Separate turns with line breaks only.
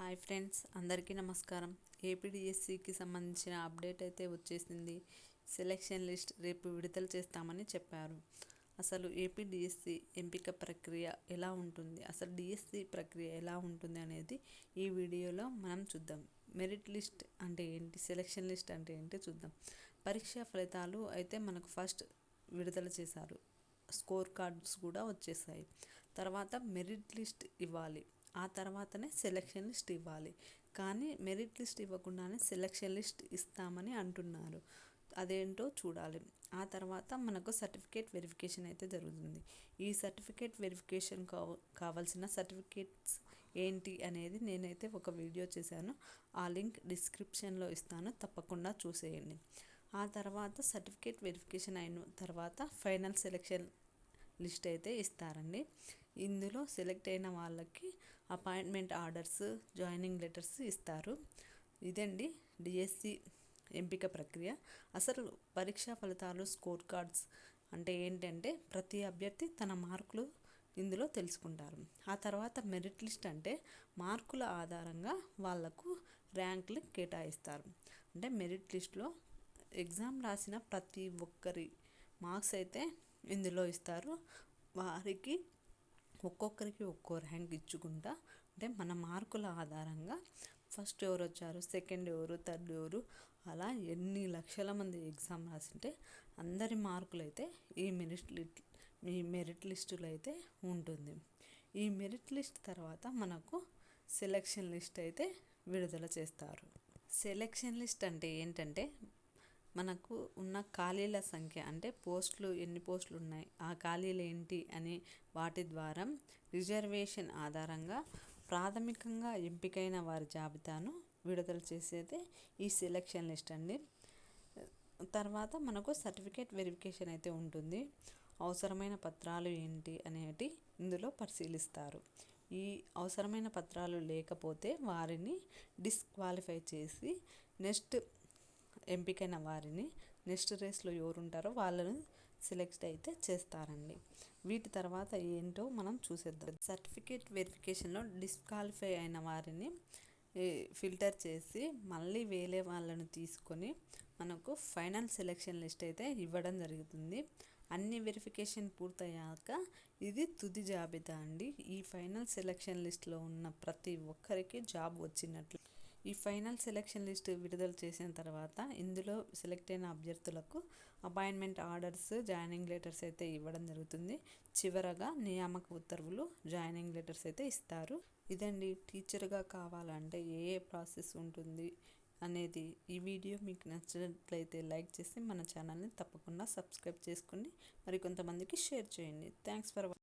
Hi friends అందరికీ నమస్కారం. ఏపీడిఎస్సికి సంబంధించిన అప్డేట్ అయితే వచ్చేసింది. సెలెక్షన్ లిస్ట్ రేపు విడుదల చేస్తామని చెప్పారు. అసలు ఏపీడిఎస్సి ఎంపిక ప్రక్రియ ఎలా ఉంటుంది? అసలు డిఎస్సి ప్రక్రియ ఎలా ఉంటుంది అనేది ఈ వీడియోలో మనం చూద్దాం. మెరిట్ లిస్ట్ అంటే ఏంటి? సెలెక్షన్ లిస్ట్ అంటే ఏంటి? చూద్దాం. పరీక్షా ఫలితాలు అయితే మనకు ఫస్ట్ విడుదల చేశారు. స్కోర్ కార్డ్స్ కూడా వచ్చేసాయి. తర్వాత మెరిట్ లిస్ట్ ఇవ్వాలి. ఆ తర్వాతనే సెలక్షన్ లిస్ట్ ఇవ్వాలి. కానీ మెరిట్ లిస్ట్ ఇవ్వకుండానే సెలక్షన్ లిస్ట్ ఇస్తామని అంటున్నారు. అదేంటో చూడాలి. ఆ తర్వాత మనకు సర్టిఫికేట్ వెరిఫికేషన్ అయితే జరుగుతుంది. ఈ సర్టిఫికేట్ వెరిఫికేషన్ కావ కావాల్సిన సర్టిఫికేట్స్ ఏంటి అనేది నేనైతే ఒక వీడియో చేశాను. ఆ లింక్ డిస్క్రిప్షన్లో ఇస్తాను. తప్పకుండా చూసేయండి. ఆ తర్వాత సర్టిఫికేట్ వెరిఫికేషన్ అయిన తర్వాత ఫైనల్ సెలెక్షన్ లిస్ట్ అయితే ఇస్తారండి. ఇందులో సెలెక్ట్ అయిన వాళ్ళకి అపాయింట్మెంట్ ఆర్డర్స్ జాయినింగ్ లెటర్స్ ఇస్తారు. ఇదండి డిఎస్సి ఎంపిక ప్రక్రియ. అసలు పరీక్షా ఫలితాలు స్కోర్ కార్డ్స్ అంటే ఏంటంటే ప్రతి అభ్యర్థి తన మార్కులు ఇందులో తెలుసుకుంటారు. ఆ తర్వాత మెరిట్ లిస్ట్ అంటే మార్కుల ఆధారంగా వాళ్ళకు ర్యాంకులు కేటాయిస్తారు. అంటే మెరిట్ లిస్ట్లో ఎగ్జామ్ రాసిన ప్రతి ఒక్కరి మార్క్స్ అయితే ఇందులో ఇస్తారు. వారికి ఒక్కొక్కరికి ఒక్కో ర్యాంక్ ఇచ్చుకుంటా. అంటే మన మార్కుల ఆధారంగా ఫస్ట్ ఎవరు వచ్చారు సెకండ్ ఎవరు థర్డ్ ఎవరు అలా ఎన్ని లక్షల మంది ఎగ్జామ్ రాసింటే అందరి మార్కులు అయితే ఈ మెరిట్ లిస్ట్ ఈ మెరిట్ లిస్టులో అయితే ఉంటుంది. ఈ మెరిట్ లిస్ట్ తర్వాత మనకు సెలెక్షన్ లిస్ట్ అయితే విడుదల చేస్తారు. సెలెక్షన్ లిస్ట్ అంటే ఏంటంటే మనకు ఉన్న ఖాళీల సంఖ్య అంటే పోస్టులు ఎన్ని పోస్టులు ఉన్నాయి ఆ ఖాళీలు ఏంటి అని వాటి ద్వారా రిజర్వేషన్ ఆధారంగా ప్రాథమికంగా ఎంపికైన వారి జాబితాను విడుదల చేసేది ఈ సెలక్షన్ లిస్ట్ అండి. తర్వాత మనకు సర్టిఫికేట్ వెరిఫికేషన్ అయితే ఉంటుంది. అవసరమైన పత్రాలు ఏంటి అనేటి ఇందులో పరిశీలిస్తారు. ఈ అవసరమైన పత్రాలు లేకపోతే వారిని డిస్క్వాలిఫై చేసి నెక్స్ట్ ఎంపికైన వారిని నెక్స్ట్ రేస్లో ఎవరుంటారో వాళ్ళని వాళ్ళను సెలెక్ట్ అయితే చేస్తారండి. వీటి తర్వాత ఏంటో మనం చూసేద్దాం. సర్టిఫికేట్ వెరిఫికేషన్లో డిస్క్వాలిఫై అయిన వారిని ఫిల్టర్ చేసి మళ్ళీ వేరే వాళ్ళను తీసుకొని మనకు ఫైనల్ సెలెక్షన్ లిస్ట్ అయితే ఇవ్వడం జరుగుతుంది. అన్ని వెరిఫికేషన్ పూర్తయ్యాక ఇది తుది జాబితా అండి. ఈ ఫైనల్ సెలెక్షన్ లిస్ట్లో ఉన్న ప్రతి ఒక్కరికి జాబ్ వచ్చినట్లు. ఈ ఫైనల్ సెలెక్షన్ లిస్ట్ విడుదల చేసిన తర్వాత ఇందులో సెలెక్ట్ అయిన అభ్యర్థులకు అపాయింట్మెంట్ ఆర్డర్స్ జాయినింగ్ లెటర్స్ అయితే ఇవ్వడం జరుగుతుంది. చివరగా నియామక ఉత్తర్వులు జాయినింగ్ లెటర్స్ అయితే ఇస్తారు. ఇదండి టీచర్గా కావాలంటే ఏ ఏ ప్రాసెస్ ఉంటుంది అనేది. ఈ వీడియో మీకు నచ్చినట్లయితే లైక్ చేసి మన ఛానల్ని తప్పకుండా సబ్స్క్రైబ్ చేసుకుని మరి కొంతమందికి షేర్ చేయండి. Thanks for